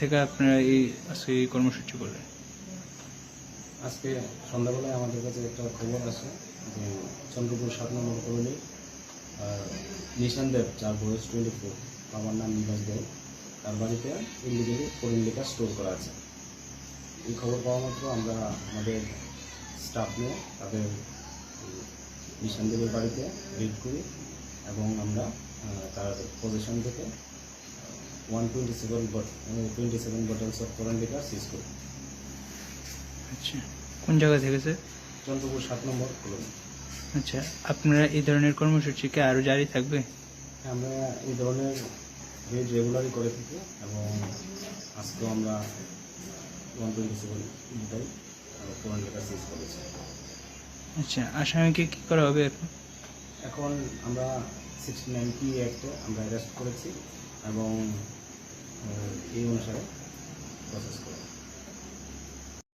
থেকে আপনারা এই আজকে এই কর্মসূচি করলেন? আজকে সন্ধ্যাবেলায় আমাদের কাছে একটা খবর আসে যে চন্দ্রপুর সাত নম্বর কলোনি নিশান দেব, যার বয়স টোয়েন্টি ফোর আমার নাম নিবাস দেব। তার বাড়িতে ইন্ডিভিজুয়ালি ফোরিন লিকার স্টোর করা আছে। এই খবর পাওয়া মাত্র আমরা আমাদের স্টাফ নিয়ে তাদের নিশান দেবের বাড়িতে রেড করি এবং আমরা তার পজিশন থেকে one twenty seven twenty seven bottles of foreign liquor seize করি আচ্ছা। কোন জায়গা থেকে স্যার চন্দ্রপুর সাত নম্বর কলোনি আচ্ছা আপনারা এই ধরনের কর্মসূচি কি আরও জারি থাকবে? আমরা এই ধরনের রেড রেগুলারই করে থাকি এবং আজকেও আমরা ওয়ান টোয়েন্টি সেভেন মিটাই ফোরেন লিটার সিজ করেছি। আচ্ছা আসামিকে কি করা হবে এখন? এখন আমরা সিক্সটি নাইন পি অ্যাক্টে আমরা অ্যারেস্ট করেছি। এবং এই অনুসারে প্রসেস করি।